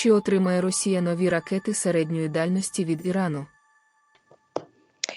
Чи отримає Росія нові ракети середньої дальності від Ірану?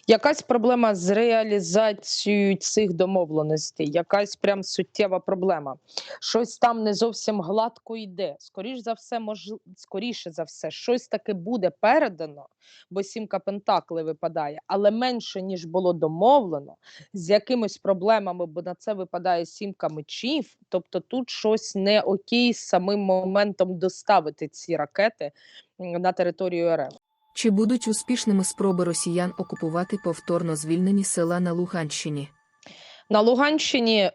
Якась проблема з реалізацією цих домовленостей, якась прям суттєва проблема. Щось там не зовсім гладко йде. Скоріш за все, мож... скоріше за все, щось таки буде передано, бо сімка пентакли випадає, але менше ніж було домовлено, з якимись проблемами, бо на це випадає сімка мечів. Тобто тут щось не окей з самим моментом доставити ці ракети на територію РФ. Чи будуть успішними спроби росіян окупувати повторно звільнені села на Луганщині? На Луганщині е,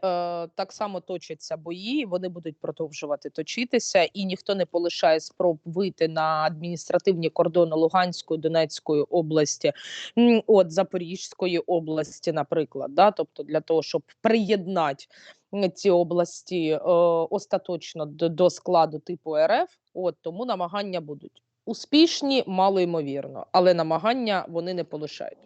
так само точаться бої, вони будуть продовжувати точитися, і ніхто не полишає спроб вийти на адміністративні кордони Луганської, Донецької області, от Запорізької області, наприклад. Да? Тобто для того, щоб приєднати ці області е, остаточно до, до складу типу РФ, от тому намагання будуть успішні, мало ймовірно, але намагання вони не полишають.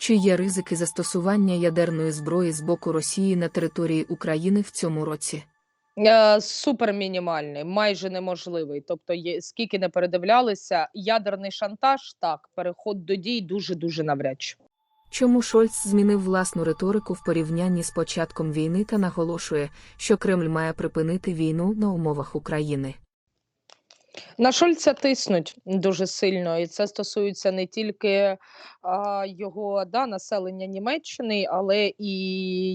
Чи є ризики застосування ядерної зброї з боку Росії на території України в цьому році? Е, Супер мінімальний, майже неможливий. Тобто, є, скільки не передивлялися, ядерний шантаж, так, переход до дій дуже дуже навряд чи. Чому Шольц змінив власну риторику в порівнянні з початком війни та наголошує, що Кремль має припинити війну на умовах України? На Шольца тиснуть дуже сильно, і це стосується не тільки а, його да, населення Німеччини, але і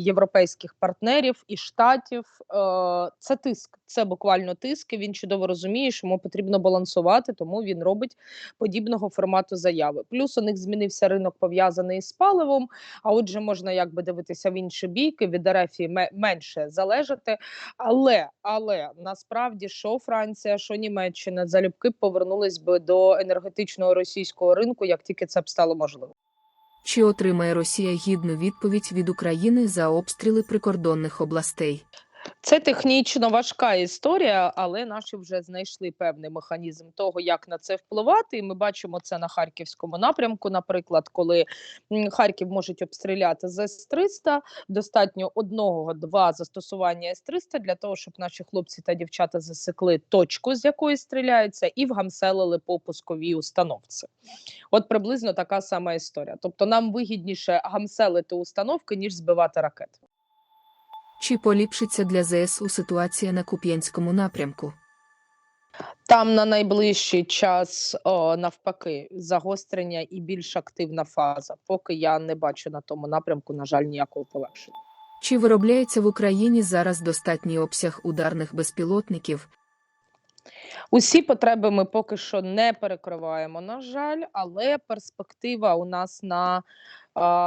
європейських партнерів, і штатів. Е, це тиск, це буквально тиск. і Він чудово розуміє, що йому потрібно балансувати, тому він робить подібного формату заяви. Плюс у них змінився ринок пов'язаний з паливом. А отже, можна якби дивитися в інші бійки від РФ менше залежати. Але але насправді що Франція, що Німеччина залюбки повернулись би до енергетичного російського ринку, як тільки це б стало можливо. Чи отримає Росія гідну відповідь від України за обстріли прикордонних областей? Це технічно важка історія, але наші вже знайшли певний механізм того, як на це впливати. І ми бачимо це на харківському напрямку. Наприклад, коли Харків можуть обстріляти з С-300, достатньо одного-два застосування С-300 для того, щоб наші хлопці та дівчата засекли точку, з якої стріляються, і вгамселили по пусковій установці. От приблизно така сама історія. Тобто, нам вигідніше гамселити установки ніж збивати ракети. Чи поліпшиться для ЗСУ ситуація на Куп'янському напрямку? Там на найближчий час о, навпаки загострення і більш активна фаза. Поки я не бачу на тому напрямку, на жаль, ніякого полегшення. Чи виробляється в Україні зараз достатній обсяг ударних безпілотників? Усі потреби ми поки що не перекриваємо, на жаль, але перспектива у нас на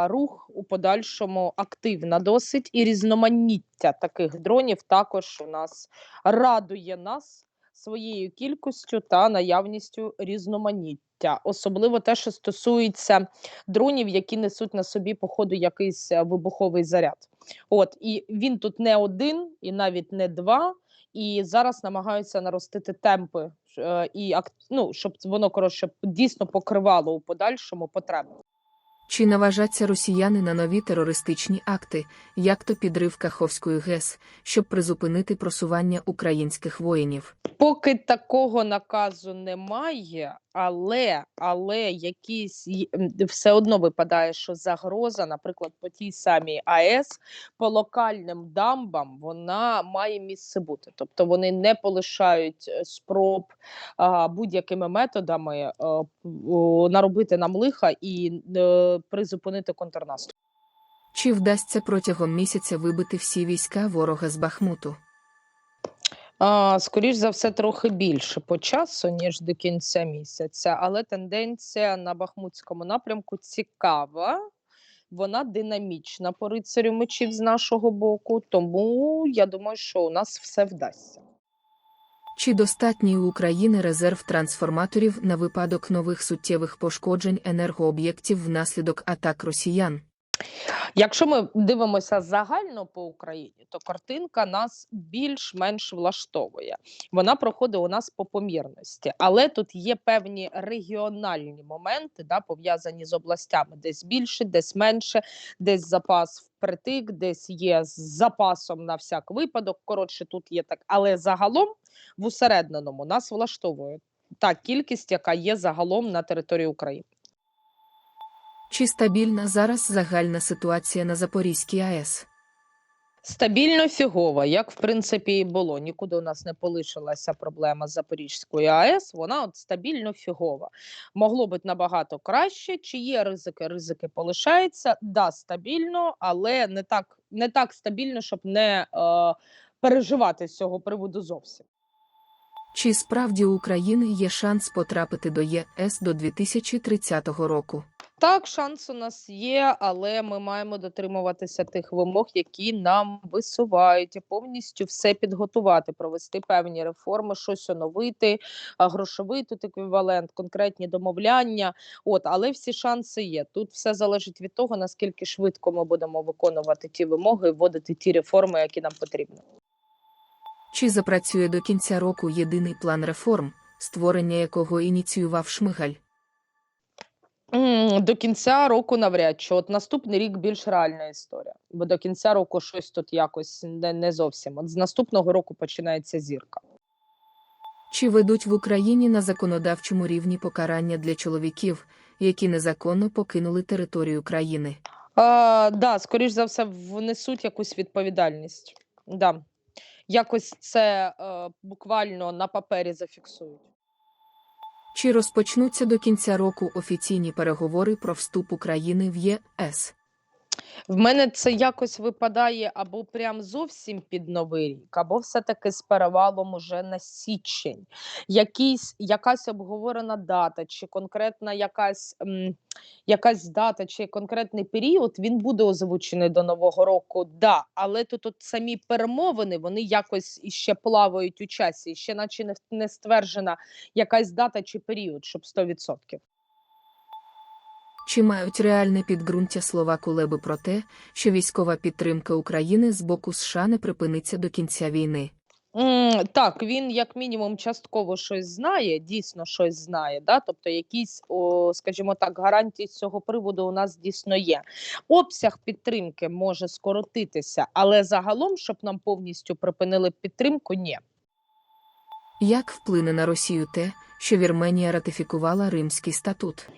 рух у подальшому активна досить, і різноманіття таких дронів також у нас радує нас своєю кількістю та наявністю різноманіття, особливо те, що стосується дронів, які несуть на собі по ходу якийсь е, вибуховий заряд. От і він тут не один, і навіть не два. І зараз намагаються наростити темпи е, і ну, щоб воно коротше дійсно покривало у подальшому потреби. Чи наважаться росіяни на нові терористичні акти, як то підрив Каховської ГЕС, щоб призупинити просування українських воїнів? Поки такого наказу немає, але але якісь все одно випадає, що загроза, наприклад, по тій самій АЕС, по локальним дамбам вона має місце бути. Тобто вони не полишають е, спроб а, будь-якими методами е, о, наробити нам лиха і е, призупинити контрнаступ. Чи вдасться протягом місяця вибити всі війська ворога з Бахмуту? А, скоріш за все, трохи більше по часу, ніж до кінця місяця, але тенденція на Бахмутському напрямку цікава. Вона динамічна по рицарю мечів з нашого боку, тому я думаю, що у нас все вдасться. Чи достатній у України резерв трансформаторів на випадок нових суттєвих пошкоджень енергооб'єктів внаслідок атак росіян? Якщо ми дивимося загально по Україні, то картинка нас більш-менш влаштовує. Вона проходить у нас по помірності, але тут є певні регіональні моменти, да, пов'язані з областями, десь більше, десь менше, десь запас впритик, десь є з запасом на всяк випадок. Коротше, тут є так, але загалом в усередненому нас влаштовує. та кількість, яка є загалом на території України. Чи стабільна зараз загальна ситуація на Запорізькій АЕС? Стабільно фігово, як в принципі і було. Нікуди у нас не полишилася проблема з Запорізькою АЕС. Вона от стабільно фігова. Могло бути набагато краще. Чи є ризики? Ризики полишаються. Да, стабільно, але не так, не так стабільно, щоб не е, переживати з цього приводу зовсім. Чи справді у України є шанс потрапити до ЄС до 2030 року? Так, шанс у нас є, але ми маємо дотримуватися тих вимог, які нам висувають, повністю все підготувати, провести певні реформи, щось оновити, грошовий тут еквівалент, конкретні домовляння. От, але всі шанси є. Тут все залежить від того, наскільки швидко ми будемо виконувати ті вимоги, вводити ті реформи, які нам потрібні. Чи запрацює до кінця року єдиний план реформ, створення якого ініціював Шмигаль? До кінця року навряд чи от наступний рік більш реальна історія, бо до кінця року щось тут якось не, не зовсім. От з наступного року починається зірка. Чи ведуть в Україні на законодавчому рівні покарання для чоловіків, які незаконно покинули територію країни? А, да, скоріш за все, внесуть якусь відповідальність. Да. Якось це е, буквально на папері зафіксують. Чи розпочнуться до кінця року офіційні переговори про вступ України в ЄС? В мене це якось випадає або прям зовсім під новий рік, або все-таки з перевалом уже на січень. Якийсь, якась обговорена дата, чи конкретна якась, якась дата, чи конкретний період, він буде озвучений до Нового року, да. Але тут от самі перемовини, вони якось іще плавають у часі, ще наче не, не стверджена якась дата чи період, щоб 100%. Чи мають реальне підґрунтя слова Кулеби про те, що військова підтримка України з боку США не припиниться до кінця війни? М, Так, він як мінімум частково щось знає, дійсно щось знає. Да? Тобто, якісь, о, скажімо так, гарантії з цього приводу у нас дійсно є. Обсяг підтримки може скоротитися, але загалом, щоб нам повністю припинили підтримку, ні. Як вплине на Росію те, що Вірменія ратифікувала Римський статут?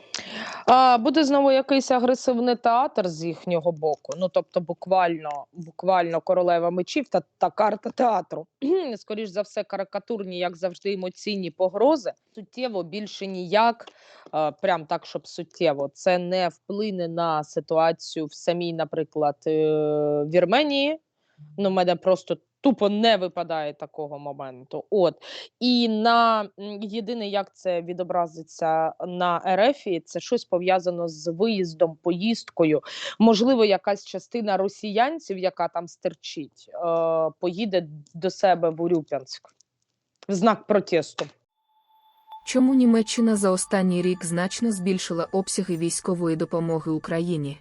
А, буде знову якийсь агресивний театр з їхнього боку. Ну тобто, буквально, буквально королева мечів та, та карта театру. Скоріш за все, карикатурні, як завжди, емоційні погрози. Суттєво більше ніяк, прям так, щоб суттєво. Це не вплине на ситуацію в самій, наприклад, е, Вірменії. Ну, мене просто тупо не випадає такого моменту. От і на єдине, як це відобразиться на РФі, це щось пов'язано з виїздом, поїздкою. Можливо, якась частина росіянців, яка там стерчить, е, поїде до себе в Урюпянськ в знак протесту. Чому Німеччина за останній рік значно збільшила обсяги військової допомоги Україні?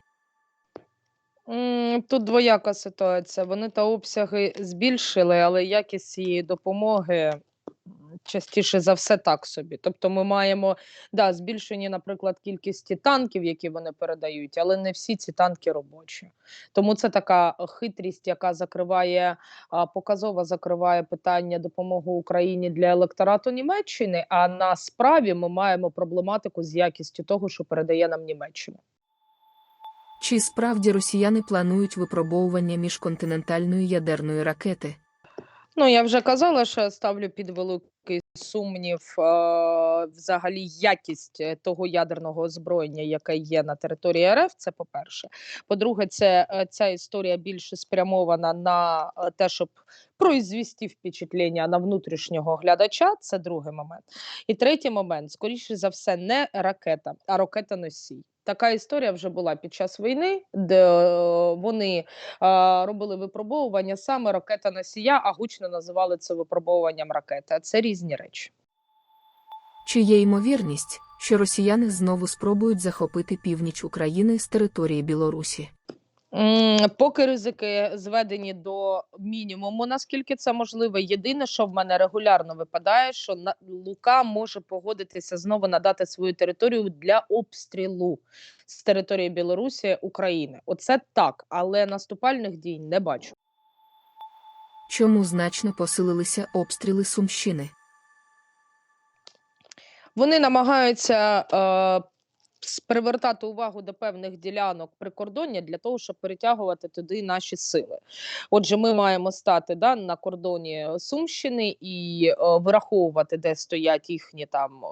Тут двояка ситуація. Вони та обсяги збільшили, але якість цієї допомоги частіше за все так собі. Тобто ми маємо да, збільшені, наприклад, кількості танків, які вони передають, але не всі ці танки робочі. Тому це така хитрість, яка закриває а, показово закриває питання допомоги Україні для електорату Німеччини. А на справі ми маємо проблематику з якістю того, що передає нам Німеччина. Чи справді росіяни планують випробовування міжконтинентальної ядерної ракети? Ну, я вже казала, що ставлю під великий сумнів е, взагалі якість е, того ядерного озброєння, яке є на території РФ. Це по-перше. По-друге, це е, ця історія більше спрямована на те, щоб произвести впечатлення на внутрішнього глядача. Це другий момент. І третій момент, скоріше за все, не ракета, а ракета-носій. Така історія вже була під час війни, де е, вони а, робили випробовування саме ракета носія, а гучно називали це випробовуванням ракети. Це різні речі. Чи є ймовірність, що росіяни знову спробують захопити північ України з території Білорусі? Поки ризики зведені до мінімуму, наскільки це можливо. Єдине, що в мене регулярно випадає, що Лука може погодитися знову надати свою територію для обстрілу з території Білорусі України. Оце так, але наступальних дій не бачу. Чому значно посилилися обстріли Сумщини? Вони намагаються е, привертати увагу до певних ділянок прикордоння для того, щоб перетягувати туди наші сили. Отже, ми маємо стати да, на кордоні Сумщини і е, вираховувати, де стоять їхні там е,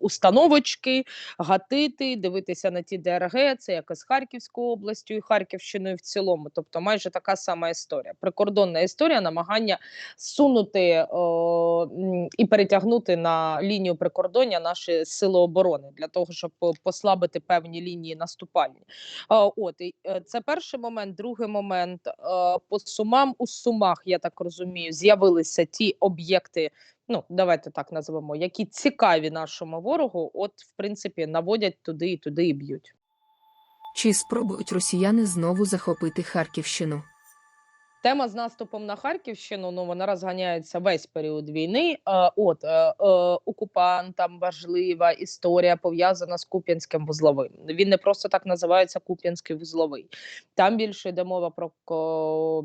установочки, гатити, дивитися на ті ДРГ, це як і з Харківською областю і Харківщиною в цілому. Тобто, майже така сама історія. Прикордонна історія, намагання сунути о, і перетягнути на лінію прикордоння наші сили оборони для того, щоб послабити певні лінії наступальні. От е, це перший момент. Другий момент е, по сумам у сумах, я так розумію, з'явилися ті об'єкти. Ну, давайте так назвемо, які цікаві нашому ворогу. От, в принципі, наводять туди і туди і б'ють. Чи спробують росіяни знову захопити Харківщину? Тема з наступом на Харківщину ну вона розганяється весь період війни. От е, е, окупантам важлива історія пов'язана з Куп'янським вузловим. Він не просто так називається Куп'янський вузловий. Там більше йде мова про ко-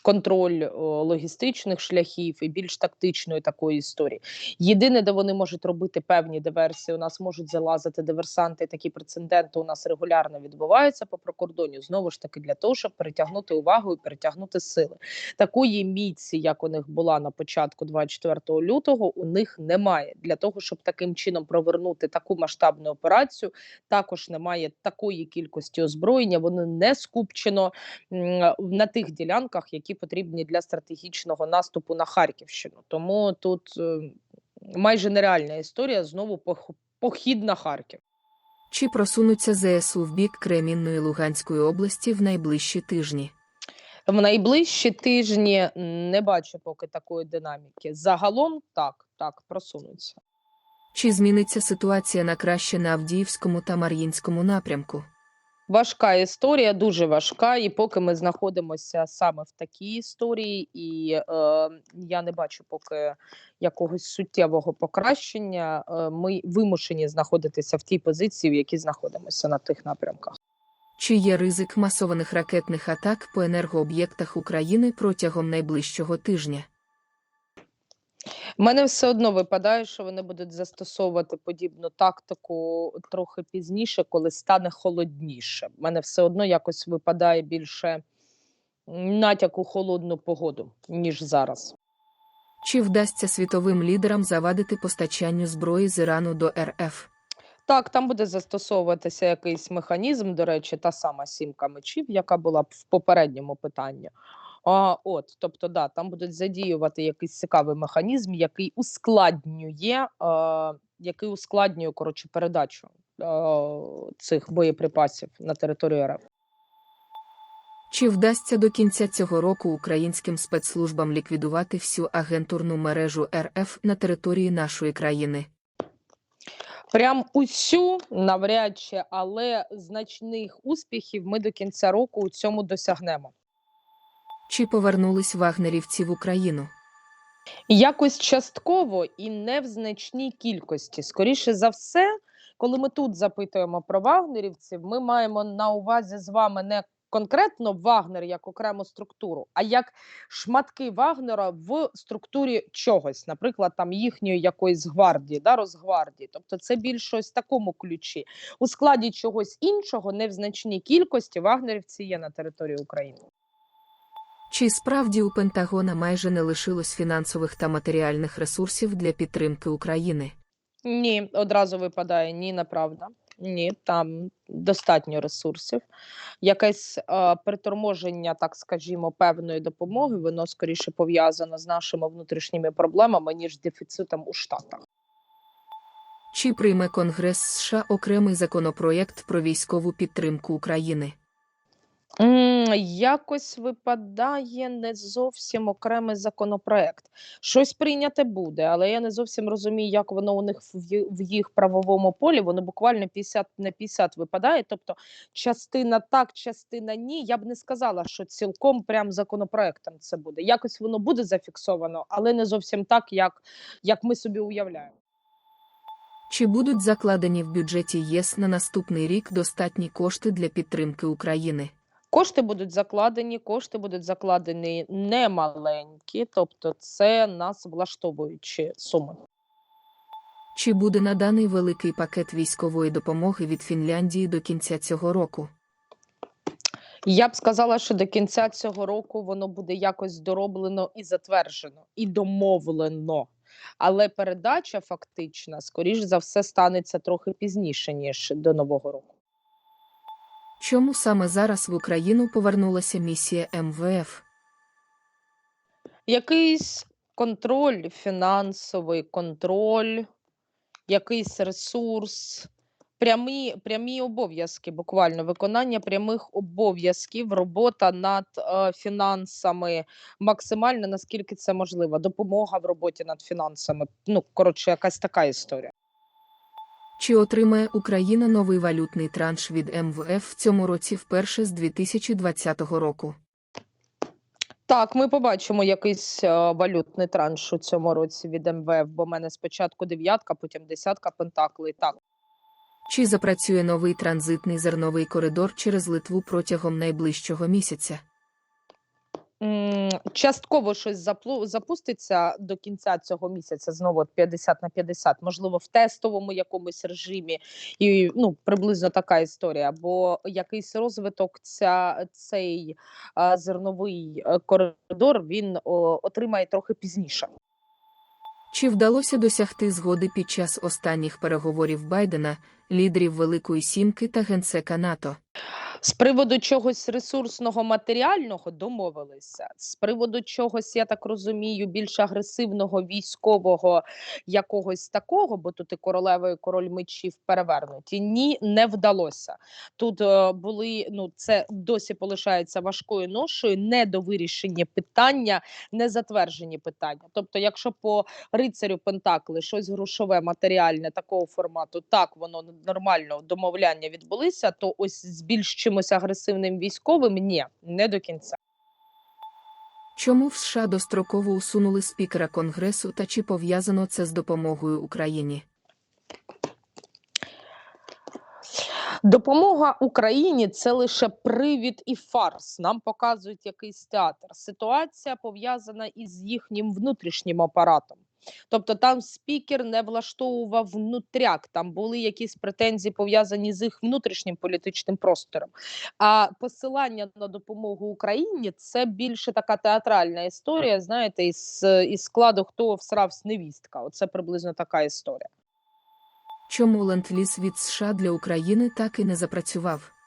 контроль о, логістичних шляхів і більш тактичної такої історії. Єдине, де вони можуть робити певні диверсії, у нас можуть залазити диверсанти. Такі прецеденти у нас регулярно відбуваються по прикордонню. Знову ж таки, для того, щоб перетягнути увагу і перетягнути сили. Такої міці, як у них була на початку 24 лютого, у них немає. Для того, щоб таким чином провернути таку масштабну операцію, також немає такої кількості озброєння. Воно не скупчено на тих ділянках, які потрібні для стратегічного наступу на Харківщину. Тому тут е, майже нереальна історія знову пох- похід на Харків. Чи просунуться ЗСУ в бік Кремінної Луганської області в найближчі тижні? В найближчі тижні не бачу поки такої динаміки. Загалом так, так просунуться. Чи зміниться ситуація на краще на Авдіївському та Мар'їнському напрямку? Важка історія, дуже важка. І поки ми знаходимося саме в такій історії, і е, я не бачу поки якогось суттєвого покращення. Е, ми вимушені знаходитися в тій позиції, в якій знаходимося на тих напрямках. Чи є ризик масованих ракетних атак по енергооб'єктах України протягом найближчого тижня? У мене все одно випадає, що вони будуть застосовувати подібну тактику трохи пізніше, коли стане холодніше. У мене все одно якось випадає більше натяк у холодну погоду, ніж зараз. Чи вдасться світовим лідерам завадити постачанню зброї з Ірану до РФ? Так, там буде застосовуватися якийсь механізм, до речі, та сама сімка мечів, яка була в попередньому питанні. А, от, тобто, да, там будуть задіювати якийсь цікавий механізм, який ускладнює, е, який ускладнює коротше, передачу е, цих боєприпасів на територію РФ. Чи вдасться до кінця цього року українським спецслужбам ліквідувати всю агентурну мережу РФ на території нашої країни? Прям усю навряд чи, але значних успіхів ми до кінця року у цьому досягнемо. Чи повернулись вагнерівці в Україну? Якось частково і не в значній кількості. Скоріше за все, коли ми тут запитуємо про вагнерівців, ми маємо на увазі з вами не конкретно Вагнер як окрему структуру, а як шматки Вагнера в структурі чогось, наприклад, там їхньої якоїсь гвардії, да, Росгвардії. Тобто це більше ось такому ключі. У складі чогось іншого, не в значній кількості вагнерівці є на території України. Чи справді у Пентагона майже не лишилось фінансових та матеріальних ресурсів для підтримки України? Ні, одразу випадає ні, неправда. Ні, там достатньо ресурсів. Якесь е, приторможення, так скажімо, певної допомоги, воно скоріше пов'язано з нашими внутрішніми проблемами, ніж дефіцитом у Штатах. Чи прийме Конгрес США окремий законопроєкт про військову підтримку України? Якось випадає не зовсім окремий законопроект. Щось прийняте буде, але я не зовсім розумію, як воно у них в в їх правовому полі. Воно буквально 50 на 50 випадає. Тобто частина так, частина ні. Я б не сказала, що цілком прям законопроектом це буде. Якось воно буде зафіксовано, але не зовсім так, як, як ми собі уявляємо. Чи будуть закладені в бюджеті ЄС на наступний рік достатні кошти для підтримки України? Кошти будуть закладені, кошти будуть закладені немаленькі, тобто це нас влаштовуючі суми. Чи буде наданий великий пакет військової допомоги від Фінляндії до кінця цього року? Я б сказала, що до кінця цього року воно буде якось дороблено і затверджено, і домовлено. Але передача фактична, скоріш за все, станеться трохи пізніше, ніж до Нового року. Чому саме зараз в Україну повернулася місія МВФ? Якийсь контроль, фінансовий контроль, якийсь ресурс, прямі, прямі обов'язки, буквально виконання прямих обов'язків, робота над е, фінансами максимально наскільки це можливо, допомога в роботі над фінансами. Ну, коротше, якась така історія. Чи отримає Україна новий валютний транш від МВФ в цьому році вперше з 2020 року? Так, ми побачимо якийсь е, валютний транш у цьому році від МВФ, бо в мене спочатку дев'ятка, потім десятка пентаклей. Так. Чи запрацює новий транзитний зерновий коридор через Литву протягом найближчого місяця? Частково щось запуститься до кінця цього місяця, знову от 50 на 50, можливо, в тестовому якомусь режимі, і ну приблизно така історія. Бо якийсь розвиток ця цей зерновий е, коридор він отримає трохи пізніше. Чи вдалося досягти згоди під час останніх переговорів Байдена, лідерів Великої Сімки та генсека НАТО? З приводу чогось ресурсного матеріального домовилися. З приводу чогось, я так розумію, більш агресивного військового якогось такого, бо тут і королева, і король мечів перевернуті. Ні, не вдалося. Тут е, були ну це досі полишається важкою ношою, недовирішені питання, не затверджені питання. Тобто, якщо по рицарю Пентакли щось грошове, матеріальне такого формату, так воно нормально домовляння відбулися, то ось з більш чимось агресивним військовим ні, не до кінця. Чому в США достроково усунули спікера Конгресу та чи пов'язано це з допомогою Україні? Допомога Україні це лише привід і фарс. Нам показують якийсь театр. Ситуація пов'язана із їхнім внутрішнім апаратом. Тобто там спікер не влаштовував внутряк, там були якісь претензії пов'язані з їх внутрішнім політичним простором. А посилання на допомогу Україні це більше така театральна історія. Знаєте, із, із складу хто всравсь невістка. Оце приблизно така історія. Чому ленд-ліз від США для України так і не запрацював?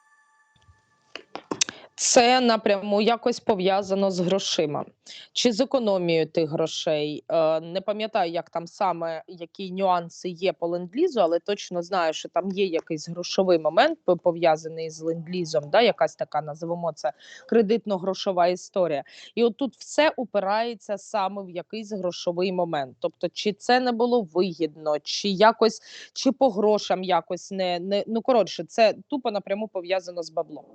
Це напряму якось пов'язано з грошима чи з економією тих грошей. Е, не пам'ятаю, як там саме які нюанси є по ленд-лізу, але точно знаю, що там є якийсь грошовий момент пов'язаний з ленд-лізом, да, якась така називемо це кредитно-грошова історія. І от тут все упирається саме в якийсь грошовий момент. Тобто, чи це не було вигідно, чи якось, чи по грошам якось не, не ну коротше, це тупо напряму пов'язано з баблом.